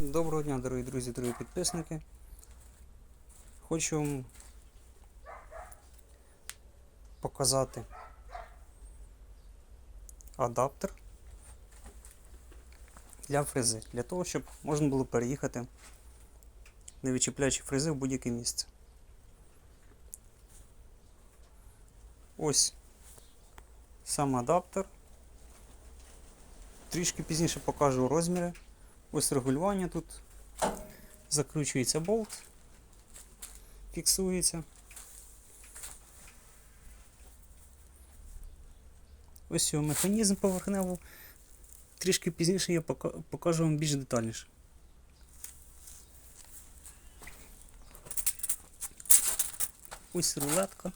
Доброго дня, дорогі друзі, дорогі підписники. Хочу вам показати адаптер для фрези, для того, щоб можна було переїхати, не відчіпляючи фрези в будь-яке місце. Ось сам адаптер. Трішки пізніше покажу розміри. Ось регулювання тут. Закручується болт, фіксується. Ось його механізм поверхнево. Трішки пізніше я покажу вам більш детальніше. Ось рулетка.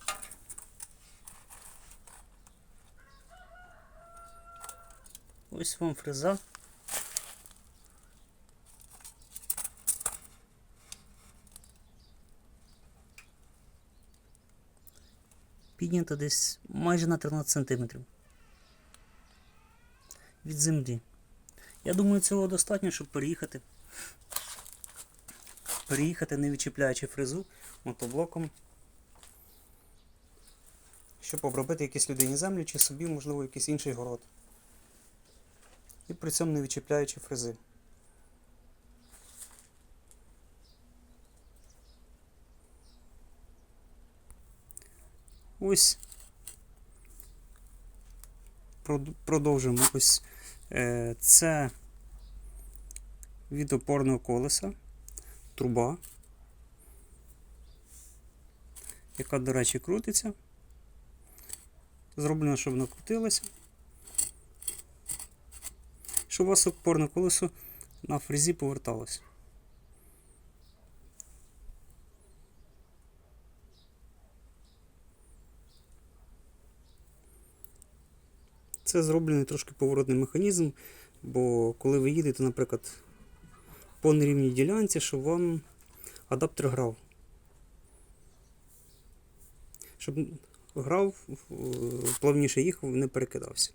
Ось вам фреза. Піднята десь майже на 13 см від землі. Я думаю, цього достатньо, щоб переїхати. Переїхати, не відчіпляючи фрезу мотоблоком, щоб обробити якісь людині землі чи собі, можливо, якийсь інший город. І при цьому не відчіпляючи фрези. Ось прод- продовжимо ось е, це від опорного колеса, труба, яка, до речі, крутиться. Зроблено, щоб вона крутилася. Щоб у вас опорне колесо на фрезі поверталося. Це зроблений трошки поворотний механізм, бо коли ви їдете, наприклад, по нерівній ділянці, щоб вам адаптер грав. Щоб грав, плавніше їхав, не перекидався.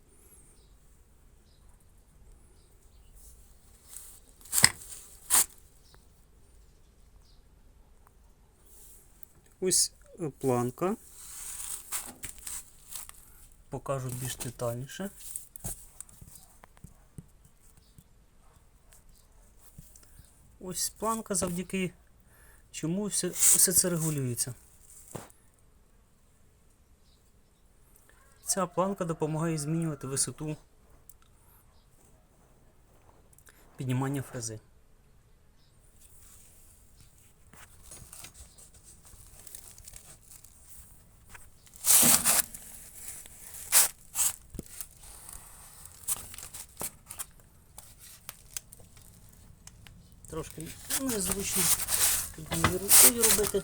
Ось е, планка. Покажу більш детальніше. Ось планка, завдяки чому все, все це регулюється. Ця планка допомагає змінювати висоту піднімання фрези. Трошки незручно однією рукою робити.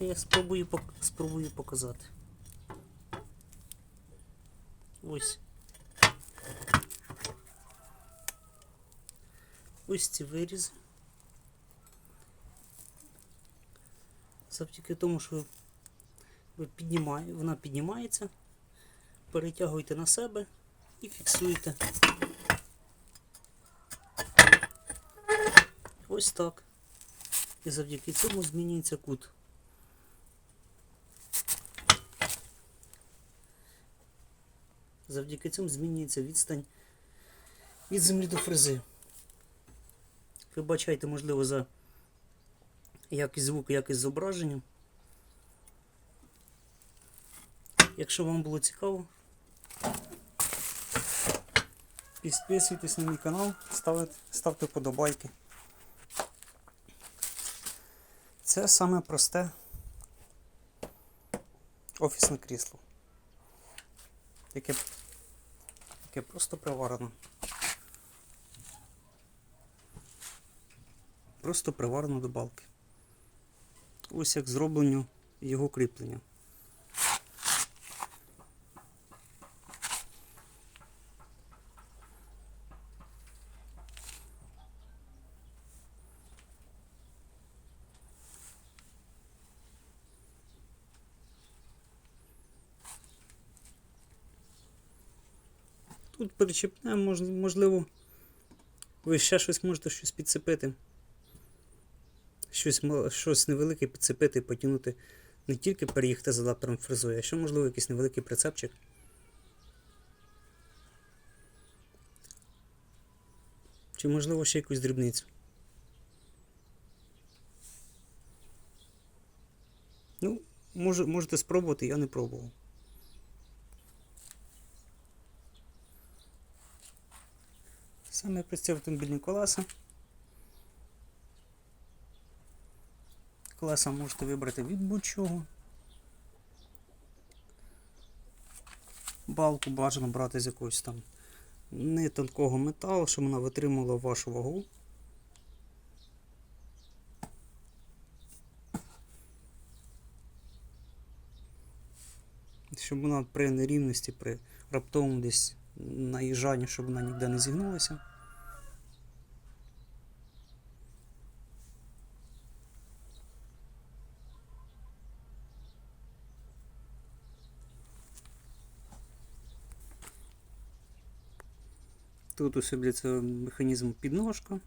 Я спробую, спробую показати. Ось. Ось ці вирізи. Завдяки тому, що ви піднімає, вона піднімається, перетягуєте на себе і фіксуєте. Ось так. І завдяки цьому змінюється кут. Завдяки цьому змінюється відстань від землі до фрези. Вибачайте, можливо, за якість звуку, якість зображення. Якщо вам було цікаво, підписуйтесь на мій канал, ставте, ставте вподобайки. Це саме просте офісне крісло, яке, яке просто приварено. Просто приварено до балки. Ось як зроблено його кріплення. Тут перечіпне, мож- можливо, Ви ще щось можете щось підцепити. Щось, щось невелике підцепити і потягнути. Не тільки переїхати за адаптером фрезою, а ще, можливо, якийсь невеликий прицепчик. Чи можливо ще якусь дрібницю. Ну, може, можете спробувати, я не пробував. Саме прості автомобільні колеса. Колеса можете вибрати від будь-чого. Балку бажано брати з якогось там не тонкого металу, щоб вона витримала вашу вагу. Щоб вона при нерівності, при раптовому десь наїжджанні, щоб вона ніде не зігнулася. Тут для цього підножка.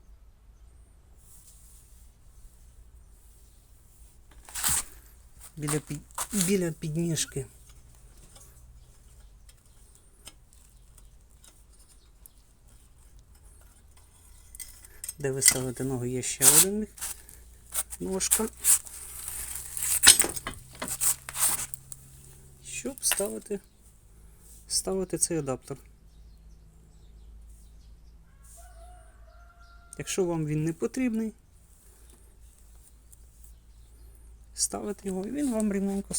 Біля. Біля підніжки. Де ви ставите ногу, є ще один ножка. Щоб ставити, ставити цей адаптер. Якщо вам він не потрібний, ставите його і він вам рівненько,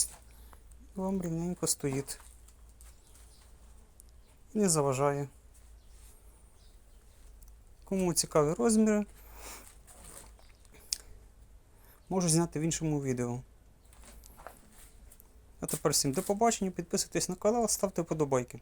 вам рівненько стоїть. І не заважає. Кому цікаві розміри, можу зняти в іншому відео. А тепер всім до побачення, підписуйтесь на канал, ставте вподобайки.